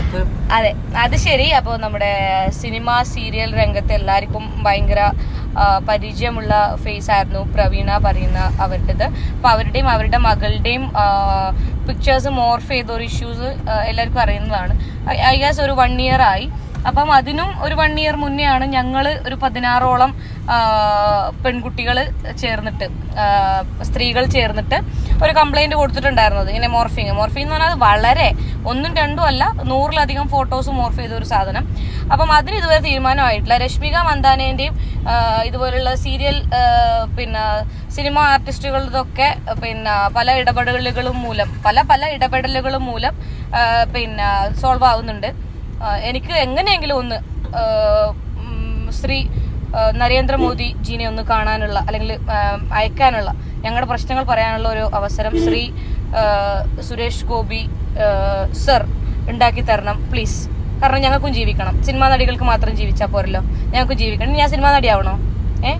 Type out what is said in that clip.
രംഗത്ത്? അതെ അത് ശരി. അപ്പോൾ നമ്മുടെ സിനിമ സീരിയൽ രംഗത്ത് എല്ലാവർക്കും ഭയങ്കര പരിചയമുള്ള ഫേസ് ആയിരുന്നു പ്രവീണ പറയുന്ന അവരുടേത്. അപ്പൊ അവരുടെയും അവരുടെ മകളുടെയും പിക്ചേഴ്സ് മോർഫ് ചെയ്ത ഒരു ഇഷ്യൂസ് എല്ലാവർക്കും അറിയുന്നതാണ്. ഐ ഗാസ് ഒരു വൺ ഇയർ ആയി. അപ്പം അതിനും ഒരു വൺ ഇയർ മുന്നെയാണ് ഞങ്ങൾ ഒരു പതിനാറോളം പെൺകുട്ടികൾ ചേർന്നിട്ട് സ്ത്രീകൾ ചേർന്നിട്ട് ഒരു കംപ്ലൈന്റ് കൊടുത്തിട്ടുണ്ടായിരുന്നത്. ഇങ്ങനെ മോർഫിങ് മോർഫിംഗ് എന്ന് പറഞ്ഞാൽ വളരെ ഒന്നും രണ്ടും അല്ല നൂറിലധികം ഫോട്ടോസ് മോർഫ് ചെയ്ത ഒരു സാധനം. അപ്പം അതിന് ഇതുവരെ തീരുമാനമായിട്ടില്ല. രശ്മിക മന്ദാനേന്റെയും ഇതുപോലുള്ള സീരിയൽ പിന്നെ സിനിമ ആർട്ടിസ്റ്റുകളുടെതൊക്കെ പിന്നെ പല ഇടപെടലുകളും മൂലം പല പല ഇടപെടലുകളും മൂലം പിന്നെ സോൾവ് ആവുന്നുണ്ട്. എനിക്ക് എങ്ങനെയെങ്കിലും ഒന്ന് ആ, ഉം, ശ്രീ നരേന്ദ്രമോദി ജീനെ ഒന്ന് കാണാനുള്ള അല്ലെങ്കിൽ അയക്കാനുള്ള ഞങ്ങളുടെ പ്രശ്നങ്ങൾ പറയാനുള്ള ഒരു അവസരം ശ്രീ സുരേഷ് ഗോപി സർ ഉണ്ടാക്കി തരണം പ്ലീസ് കാരണം ഞങ്ങൾക്കും ജീവിക്കണം. സിനിമാ നടികൾക്ക് മാത്രം ജീവിച്ചാൽ പോരല്ലോ. ഞങ്ങൾക്കും ജീവിക്കണം. ഞാൻ സിനിമാ നടിയാവണോ? ഏ?